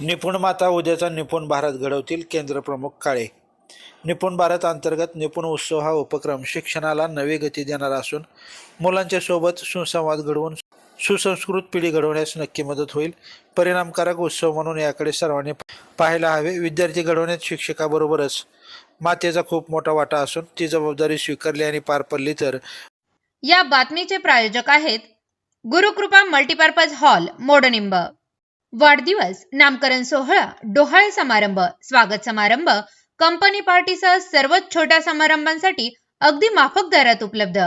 निपुण माता उद्याचा निपुण भारत घडवतील केंद्रप्रमुख काळे. निपुण भारत अंतर्गत निपुण उत्सव हा उपक्रम शिक्षणाला नवी गती देणारा असून मुलांच्या सोबत सुसंवाद घडवून सुसंस्कृत पिढी घडवण्यास नक्की मदत होईल. परिणामकारक उत्सव म्हणून याकडे सर्वांनी पाहायला हवे. विद्यार्थी घडवण्यात शिक्षकाबरोबरच मातेचा खूप मोठा वाटा असून ती जबाबदारी स्वीकारली आणि पार पडली तर या बातमीचे प्रायोजक आहेत गुरुकृपा मल्टीपर्पज हॉल मोडनिंब. वाढदिवस नामकरण सोहळा डोहाळे समारंभ स्वागत समारंभ कंपनी पार्टीसह सर्वच छोट्या समारंभांसाठी अगदी माफक दरात उपलब्ध.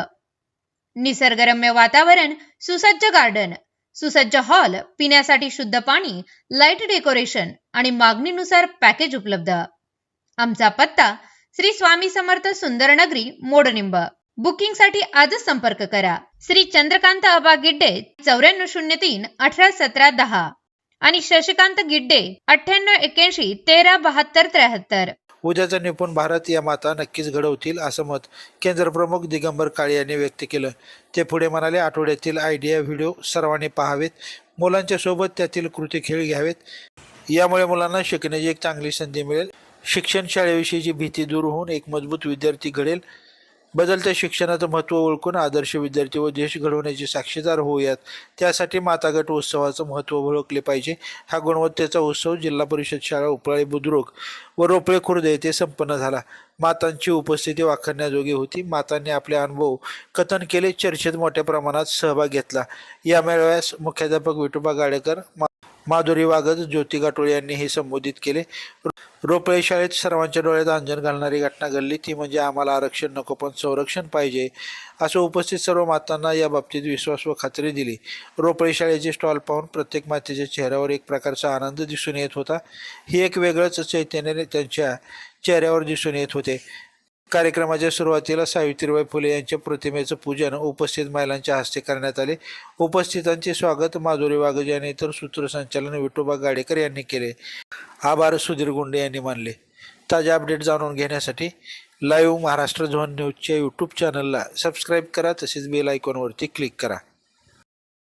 निसर्गरम्य वातावरण सुसज्ज गार्डन सुसज्ज हॉल पिण्यासाठी शुद्ध पाणी लाइट डेकोरेशन आणि मागणीनुसार पॅकेज उपलब्ध. आमचा पत्ता श्री स्वामी समर्थ सुंदरनगरी मोडनिंब. बुकिंगसाठी आजच संपर्क करा. श्री चंद्रकांत अबा गिड्डे चौऱ्याण्णव शून्य तीन अठरा सतरा दहा. आणि शशिकांत गिड्डे अठ्ठ्याण्णव एक्याऐंशी तेरा बहात्तर त्र्याहत्तर. उद्याचा निपुण भारत या माता नक्कीच घडवतील असं मत केंद्रप्रमुख दिगंबर काळे यांनी व्यक्त केलं. ते पुढे म्हणाले आठवड्यातील आयडिया व्हिडिओ सर्वांनी पाहावेत. मुलांच्या सोबत त्यातील कृती खेळ घ्यावेत. यामुळे मुलांना शिकण्याची एक चांगली संधी मिळेल. शिक्षण शाळेविषयीची भीती दूर होऊन एक मजबूत विद्यार्थी घडेल. बदलत्या शिक्षणाचं महत्त्व ओळखून आदर्श विद्यार्थी व देश घडवण्याचे साक्षीदार होऊयात. त्यासाठी माता गट उत्सवाचं महत्त्व ओळखले पाहिजे. हा गुणवत्तेचा उत्सव जिल्हा परिषद शाळा उपळाई बुद्रुक व रोपळे खुर्द येथे संपन्न झाला. मातांची उपस्थिती वाखाणण्याजोगी होती. मातांनी आपले अनुभव कथन केले चर्चेत मोठ्या प्रमाणात सहभाग घेतला. या मेळाव्यास मुख्याध्यापक विठोबा गाडेकर मा- माधुरी वागद ज्योती गाटोळे यांनी हे संबोधित केले. रोपळे शाळेत सर्वांच्या डोळ्यात अंजन घालणारी घटना घडली. ती म्हणजे आम्हाला आरक्षण नको पण संरक्षण पाहिजे असं उपस्थित सर्व मातांना या बाबतीत विश्वास व खात्री दिली. रोपळे शाळेचे स्टॉल पाहून प्रत्येक मातेच्या चेहऱ्यावर एक प्रकारचा आनंद दिसून येत होता. ही एक वेगळंच चैतन्याने त्यांच्या चेहऱ्यावर दिसून येत होते. कार्यक्रमाच्या सुरुवातीला सावित्रीबाई फुले यांच्या प्रतिमेचं पूजन उपस्थित महिलांच्या हस्ते करण्यात आले. उपस्थितांचे स्वागत माधुरी वाघज यांनी तर सूत्रसंचालन विठोबा गाडेकर यांनी केले. आभार सुधीर गुंडे यांनी मानले. ताज्या अपडेट जाणून घेण्यासाठी लाईव्ह महाराष्ट्र झोन न्यूजच्या यूट्यूब चॅनलला सबस्क्राईब करा तसेच बेल आयकॉनवरती क्लिक करा.